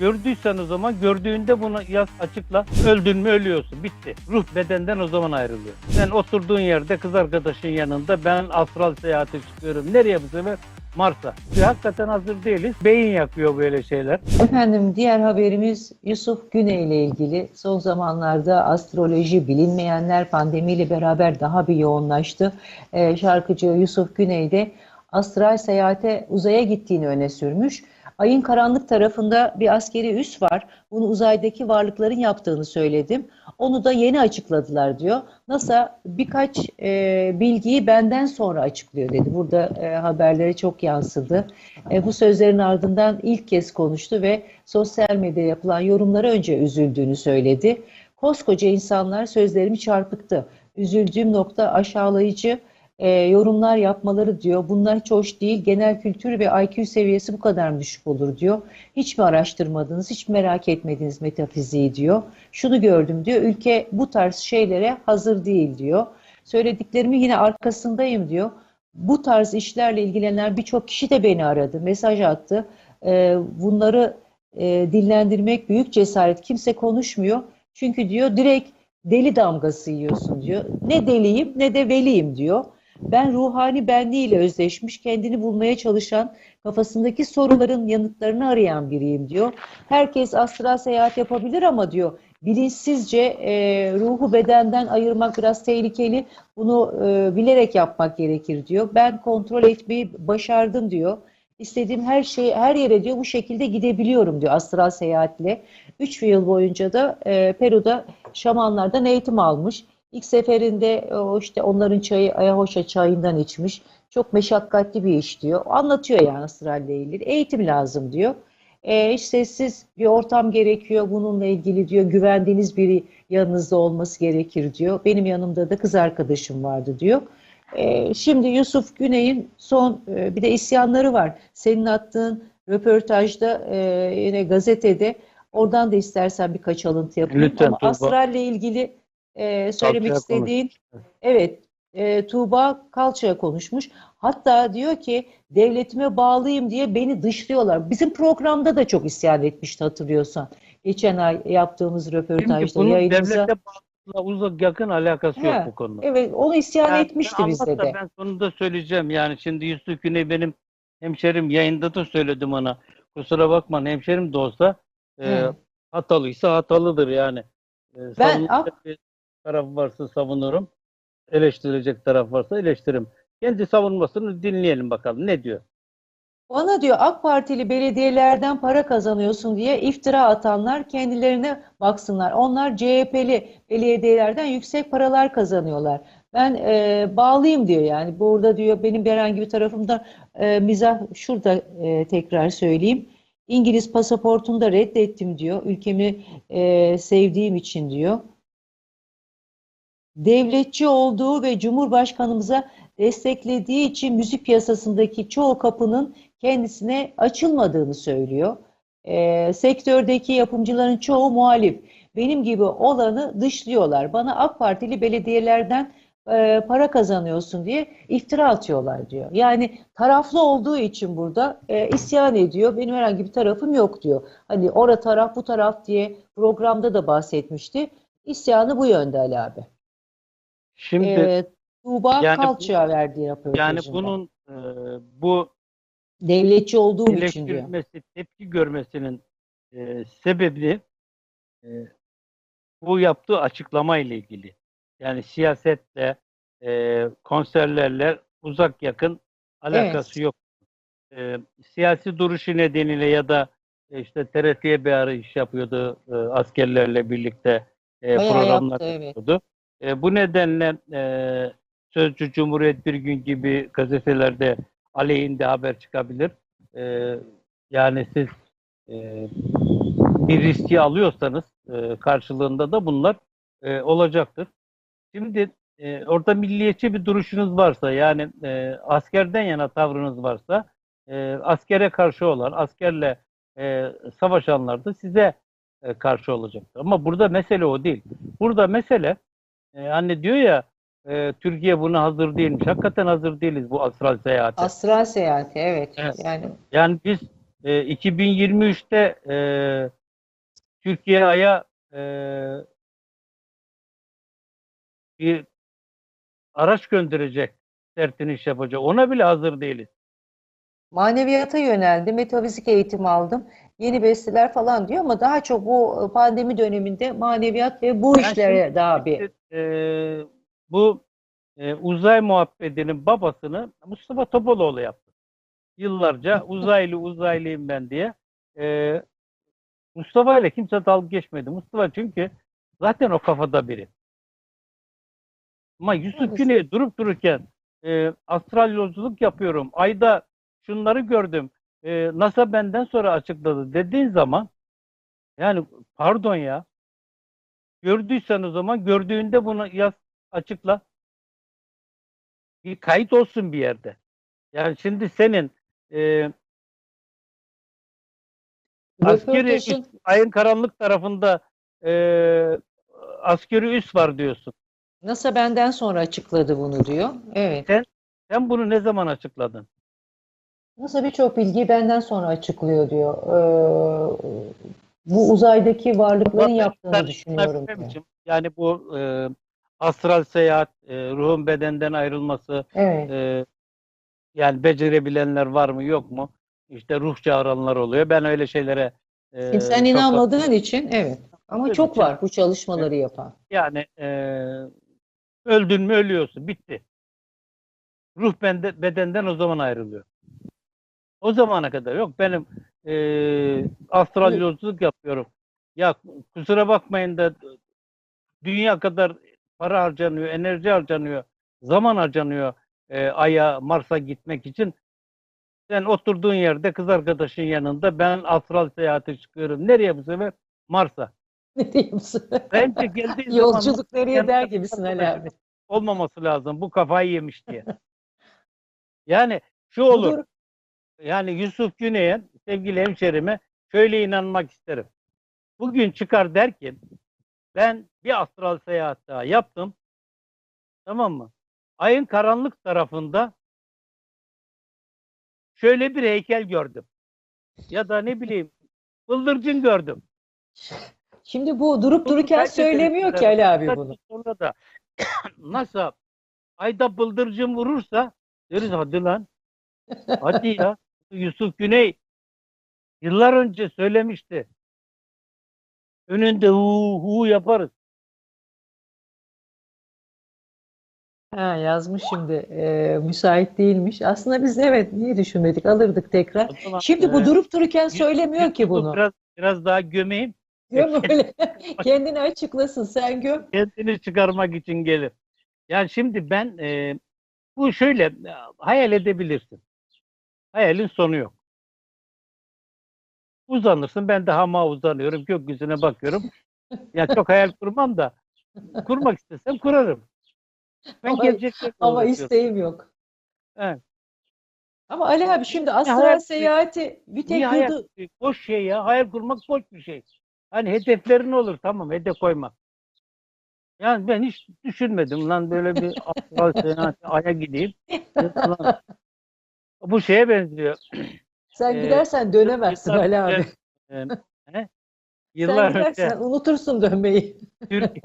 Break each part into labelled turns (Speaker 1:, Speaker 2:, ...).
Speaker 1: Gördüysen o zaman gördüğünde bunu yaz açıkla. Öldün mü ölüyorsun. Bitti. Ruh bedenden o zaman ayrılıyor. Sen oturduğun yerde kız arkadaşın yanında ben astral seyahate çıkıyorum. Nereye bu sefer? Mars'a. Biz hakikaten hazır değiliz. Beyin yakıyor böyle şeyler.
Speaker 2: Efendim diğer haberimiz Yusuf Güney ile ilgili. Son zamanlarda astroloji bilinmeyenler pandemiyle beraber daha bir yoğunlaştı. Ee, şarkıcı Yusuf Güney de astral seyahate uzaya gittiğini öne sürmüş. Ayın karanlık tarafında bir askeri üs var. Bunu uzaydaki varlıkların yaptığını söyledim. Onu da yeni açıkladılar diyor. NASA birkaç e, bilgiyi benden sonra açıklıyor dedi. Burada e, haberlere çok yansıdı. E, bu sözlerin ardından ilk kez konuştu ve sosyal medyada yapılan yorumlara önce üzüldüğünü söyledi. Koskoca insanlar sözlerimi çarpıttı. Üzüldüğüm nokta aşağılayıcı e, yorumlar yapmaları diyor. Bunlar hiç hoş değil. Genel kültür ve IQ seviyesi bu kadar mı düşük olur diyor. Hiç mi araştırmadınız, hiç merak etmediniz metafiziği diyor. Şunu gördüm diyor. Ülke bu tarz şeylere hazır değil diyor. Söylediklerimi yine arkasındayım diyor. Bu tarz işlerle ilgilenen birçok kişi de beni aradı, mesaj attı. E, bunları e, dillendirmek büyük cesaret. Kimse konuşmuyor. Çünkü diyor direkt deli damgası yiyorsun diyor. Ne deliyim ne de veliyim diyor. Ben ruhani benliğiyle özleşmiş, kendini bulmaya çalışan, kafasındaki soruların yanıtlarını arayan biriyim diyor. Herkes astral seyahat yapabilir ama diyor bilinçsizce e, ruhu bedenden ayırmak biraz tehlikeli. Bunu e, bilerek yapmak gerekir diyor. Ben kontrol etmeyi başardım diyor. İstediğim her şey her yere diyor bu şekilde gidebiliyorum diyor astral seyahatle. 3 yıl boyunca da e, Peru'da şamanlardan eğitim almış. İlk seferinde o işte onların çayı Ayahoşa çayından içmiş. Çok meşakkatli bir iş diyor. Anlatıyor yani astralle ilgili. Eğitim lazım diyor. E, hiç sessiz bir ortam gerekiyor. Bununla ilgili diyor güvendiğiniz biri yanınızda olması gerekir diyor. Benim yanımda da kız arkadaşım vardı diyor. E, şimdi Yusuf Güney'in son e, bir de isyanları var. Senin attığın röportajda e, yine gazetede oradan da istersen birkaç alıntı yapayım.
Speaker 1: Lütfen
Speaker 2: Ama astralle ilgili e, söylemek
Speaker 1: Kalçaya konuş.
Speaker 2: istediğin evet e, Tuğba Kalça'ya konuşmuş. Hatta diyor ki devletime bağlıyım diye beni dışlıyorlar. Bizim programda da çok isyan etmişti hatırlıyorsan. Geçen ay yaptığımız röportajda
Speaker 1: bunun
Speaker 2: yayınımıza.
Speaker 1: devlete uzak yakın alakası
Speaker 2: He,
Speaker 1: yok bu konuda.
Speaker 2: Evet onu isyan
Speaker 1: Yani
Speaker 2: etmişti bizde de.
Speaker 1: Ben sonunda söyleyeceğim. Yani şimdi Yusuf Güney benim hemşerim yayında da söyledim ona. Kusura bakma hemşerim de olsa e, hatalıysa hatalıdır yani. E,
Speaker 2: Ben-
Speaker 1: bir taraf varsa savunurum. Eleştirecek taraf varsa eleştiririm. Kendi savunmasını dinleyelim bakalım ne diyor.
Speaker 2: Bana diyor AK Partili belediyelerden para kazanıyorsun diye iftira atanlar kendilerine baksınlar. Onlar CHP'li belediyelerden yüksek paralar kazanıyorlar. Ben e, bağlıyım diyor yani. Burada diyor benim herhangi bir tarafımda e, mizah şurada e, tekrar söyleyeyim. İngiliz pasaportunu da reddettim diyor. Ülkemi e, sevdiğim için diyor. Devletçi olduğu ve Cumhurbaşkanımıza desteklediği için müzik piyasasındaki çoğu kapının kendisine açılmadığını söylüyor. Ee, sektördeki yapımcıların çoğu muhalif. Benim gibi olanı dışlıyorlar. Bana AK Partili belediyelerden e, para kazanıyorsun diye iftira atıyorlar diyor. Yani taraflı olduğu için burada e, isyan ediyor. Benim herhangi bir tarafım yok diyor. Hani ora taraf bu taraf diye programda da bahsetmişti. İsyanı bu yönde Ali abi.
Speaker 1: Şimdi
Speaker 2: Ee, Tuğba
Speaker 1: yani
Speaker 2: Kalçı'ya verdiği
Speaker 1: yani
Speaker 2: röportajında.
Speaker 1: bunun e, bu
Speaker 2: Devletçi olduğum için diyor.
Speaker 1: tepki görmesinin e, sebebi e, bu yaptığı açıklama ile ilgili. Yani siyasetle, e, konserlerle uzak yakın alakası yok. E, siyasi duruşu nedeniyle ya da e, işte TRT'ye bir ara iş yapıyordu e, askerlerle birlikte e,
Speaker 2: Bayağı
Speaker 1: programlar
Speaker 2: yaptı, evet.
Speaker 1: E, bu nedenle e, Sözcü Cumhuriyet Bir Gün gibi gazetelerde aleyhinde haber çıkabilir. E, yani siz e, bir riski alıyorsanız e, karşılığında da bunlar e, olacaktır. Şimdi e, orada milliyetçi bir duruşunuz varsa yani e, askerden yana tavrınız varsa e, askere karşı olan, askerle e, savaşanlar da size e, karşı olacaktır. Ama burada mesele o değil. Burada mesele e, anne diyor ya e, Türkiye buna hazır değilmiş. Hakikaten hazır değiliz bu astral seyahate.
Speaker 2: Astral seyahati evet.
Speaker 1: Evet.
Speaker 2: Yani
Speaker 1: Yani biz e, 2023'te e, Türkiye Ay'a e, bir araç gönderecek, sertiniş yapacak. Ona bile hazır değiliz.
Speaker 2: Maneviyata yöneldim, metafizik eğitim aldım. Yeni besteler falan diyor ama daha çok bu pandemi döneminde maneviyat ve bu
Speaker 1: Yani
Speaker 2: işlere
Speaker 1: şimdi-
Speaker 2: daha bir
Speaker 1: E, bu e, uzay muhabbetinin babasını Mustafa Topaloğlu yaptı. Yıllarca uzaylı uzaylıyım ben diye. E, Mustafa ile kimse dalga geçmedi. Mustafa çünkü zaten o kafada biri. Ama Yusuf. Güney durup dururken e, astral yolculuk yapıyorum. Ayda şunları gördüm. E, NASA benden sonra açıkladı dediğin zaman yani pardon ya gördüysen o zaman gördüğünde bunu yaz açıkla. Bir kayıt olsun bir yerde. Yani şimdi senin e, askeri üs,
Speaker 2: röportajın
Speaker 1: ayın karanlık tarafında e, askeri üs var diyorsun.
Speaker 2: NASA benden sonra açıkladı bunu diyor. Evet.
Speaker 1: Sen bunu ne zaman açıkladın?
Speaker 2: NASA birçok bilgiyi benden sonra açıklıyor diyor. Ee, bu uzaydaki varlıkların yaptığını
Speaker 1: ben-
Speaker 2: düşünüyorum
Speaker 1: ben-
Speaker 2: diyor.
Speaker 1: Yani bu e, astral seyahat, e, ruhun bedenden ayrılması,
Speaker 2: Evet.
Speaker 1: e, yani becerebilenler var mı yok mu? İşte ruh çağıranlar oluyor. Ben öyle şeylere e,
Speaker 2: sen
Speaker 1: çok-
Speaker 2: inanmadığın için evet. Ama çok
Speaker 1: ki.
Speaker 2: var bu çalışmaları yapan.
Speaker 1: Yani e, öldün mü ölüyorsun. Bitti. Ruh bende, bedenden o zaman ayrılıyor. O zamana kadar yok. Benim e, astral yolculuk yapıyorum. Ya kusura bakmayın da dünya kadar para harcanıyor, enerji harcanıyor, zaman harcanıyor e, Ay'a, Mars'a gitmek için. Sen oturduğun yerde kız arkadaşın yanında ben astral seyahate çıkıyorum. Nereye bu sefer? Mars'a.
Speaker 2: Ne diyorsun?
Speaker 1: Bence geldiği zaman
Speaker 2: Yolculuk nereye der gibisin Ali abi.
Speaker 1: olmaması lazım. Bu kafayı yemiş diye. Yani şu olur.
Speaker 2: Budur.
Speaker 1: Yani Yusuf Güney'e sevgili hemşerime şöyle inanmak isterim. Bugün çıkar der ki ben bir astral seyahat daha yaptım. Tamam mı? Ayın karanlık tarafında şöyle bir heykel gördüm. Ya da ne bileyim bıldırcın gördüm.
Speaker 2: Şimdi bu durup
Speaker 1: Bunu
Speaker 2: dururken söylemiyor ki Ali abi bunu.
Speaker 1: Sonra da NASA ayda bıldırcın vurursa deriz hadi lan. Hadi ya. Yusuf Güney yıllar önce söylemişti. Önünde hu hu yaparız.
Speaker 2: Ha, yazmış şimdi. Ee, müsait değilmiş. Aslında biz evet niye düşünmedik? Alırdık tekrar.
Speaker 1: Zaman,
Speaker 2: Şimdi bu
Speaker 1: e,
Speaker 2: durup dururken söylemiyor ki bunu.
Speaker 1: Biraz, biraz daha gömeyim.
Speaker 2: Göm öyle. Kendini açıklasın. Sen göm.
Speaker 1: Kendini çıkarmak için gelir. Yani şimdi ben e, bu şöyle e, hayal edebilirsin. Hayalin sonu yok. Uzanırsın. Ben de hama uzanıyorum. Gökyüzüne bakıyorum. Ya çok hayal kurmam da kurmak istesem kurarım. Ben
Speaker 2: Ama- Ama isteğim yok.
Speaker 1: Evet.
Speaker 2: Ama Ali abi şimdi astral
Speaker 1: hayal-
Speaker 2: seyahati bir tek yurdu-
Speaker 1: boş şey ya. Hayal kurmak boş bir şey. Hani hedeflerin olur tamam hedef koyma. Yani ben hiç düşünmedim lan böyle bir astral seyahat aya gideyim. Lan, Bu şeye benziyor.
Speaker 2: sen
Speaker 1: Ee,
Speaker 2: gidersen dönemezsin Ali abi.
Speaker 1: Ee, he?
Speaker 2: Sen
Speaker 1: Yıllar
Speaker 2: gidersen
Speaker 1: önce
Speaker 2: unutursun dönmeyi.
Speaker 1: Türk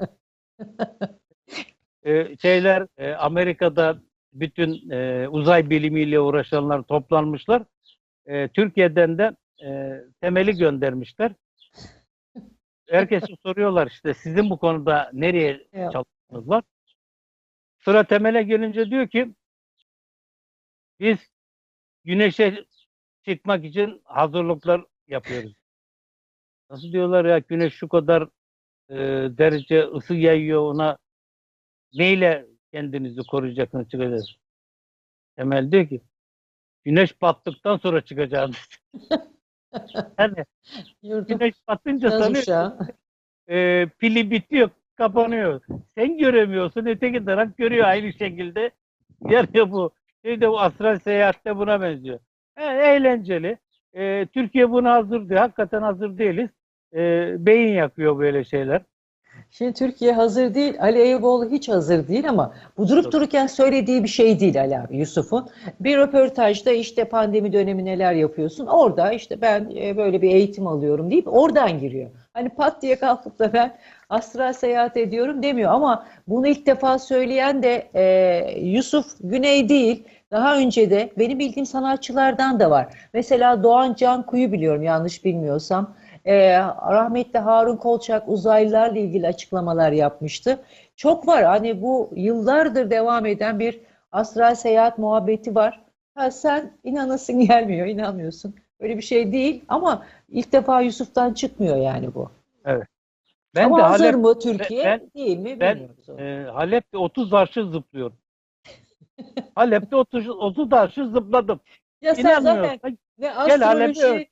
Speaker 1: Ee, şeyler e, Amerika'da bütün e, uzay bilimiyle uğraşanlar toplanmışlar. E, Türkiye'den de e, temeli göndermişler. Herkese soruyorlar işte sizin bu konuda nereye
Speaker 2: Evet.
Speaker 1: çalışmanız var? Sıra temele gelince diyor ki biz güneşe çıkmak için hazırlıklar yapıyoruz. Nasıl diyorlar ya güneş şu kadar e, derece ısı yayıyor ona neyle kendinizi koruyacaksınız çıkacaksınız? Temel diyor ki güneş battıktan sonra çıkacağız. yani
Speaker 2: Yurdum
Speaker 1: güneş batınca sanıyor e, pili bitiyor, kapanıyor. Sen göremiyorsun, öteki taraf görüyor aynı şekilde. Yani bu şeyde bu astral seyahatte buna benziyor. E, eğlenceli. E, Türkiye buna hazır değil. Hakikaten hazır değiliz. E, beyin yakıyor böyle şeyler.
Speaker 2: Şimdi Türkiye hazır değil. Ali Eyüboğlu hiç hazır değil ama bu durup dururken söylediği bir şey değil Ali abi Yusuf'un. Bir röportajda işte pandemi dönemi neler yapıyorsun? Orada işte ben e, böyle bir eğitim alıyorum deyip oradan giriyor. Hani pat diye kalkıp da ben astral seyahat ediyorum demiyor ama bunu ilk defa söyleyen de e, Yusuf Güney değil. Daha önce de benim bildiğim sanatçılardan da var. Mesela Doğan Canku'yu biliyorum yanlış bilmiyorsam. Ee, rahmetli Harun Kolçak uzaylılarla ilgili açıklamalar yapmıştı. Çok var. Hani bu yıllardır devam eden bir astral seyahat muhabbeti var. Ha, sen inanasın gelmiyor, inanmıyorsun. Öyle bir şey değil ama ilk defa Yusuf'tan çıkmıyor yani bu.
Speaker 1: Ben
Speaker 2: ama
Speaker 1: de
Speaker 2: hazır
Speaker 1: Halep,
Speaker 2: mı Türkiye
Speaker 1: ben-
Speaker 2: değil mi
Speaker 1: ben-
Speaker 2: bilmiyoruz.
Speaker 1: e, Halep'te 30 arşı zıplıyorum. Halep'te 30, 30 arşı zıpladım.
Speaker 2: ya sen zaten ne astroloji,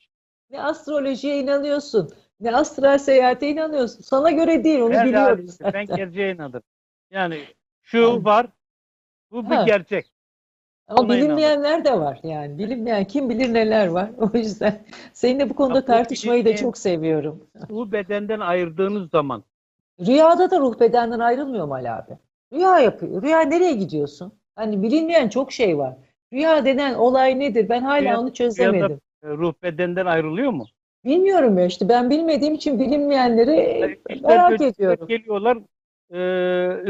Speaker 2: ne astrolojiye inanıyorsun, ne astral seyahate inanıyorsun. Sana göre değil, onu
Speaker 1: Ben,
Speaker 2: biliyoruz.
Speaker 1: de- ben gerçeğe inanırım. Yani şu var, bu bir
Speaker 2: Ha.
Speaker 1: gerçek.
Speaker 2: Ama
Speaker 1: Ona
Speaker 2: bilinmeyenler de var yani. Bilinmeyen kim bilir neler var. O yüzden seninle bu konuda
Speaker 1: Ya
Speaker 2: tartışmayı da
Speaker 1: bilinmeyen-
Speaker 2: çok seviyorum.
Speaker 1: Bu bedenden ayırdığınız zaman
Speaker 2: Rüyada da ruh bedenden ayrılmıyor mu Ali abi? Rüya yapıyor. Rüya nereye gidiyorsun? Hani bilinmeyen çok şey var. Rüya denen olay nedir? Ben hala
Speaker 1: Rüya-
Speaker 2: onu çözemedim.
Speaker 1: e, ruh bedenden ayrılıyor mu?
Speaker 2: Bilmiyorum ya işte ben bilmediğim için bilinmeyenleri
Speaker 1: İşte
Speaker 2: merak ediyorum.
Speaker 1: Geliyorlar, e,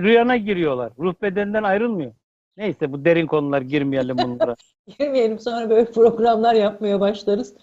Speaker 1: rüyana giriyorlar. Ruh bedenden ayrılmıyor. Neyse bu derin konular girmeyelim bunlara.
Speaker 2: Girmeyelim sonra böyle programlar yapmaya başlarız.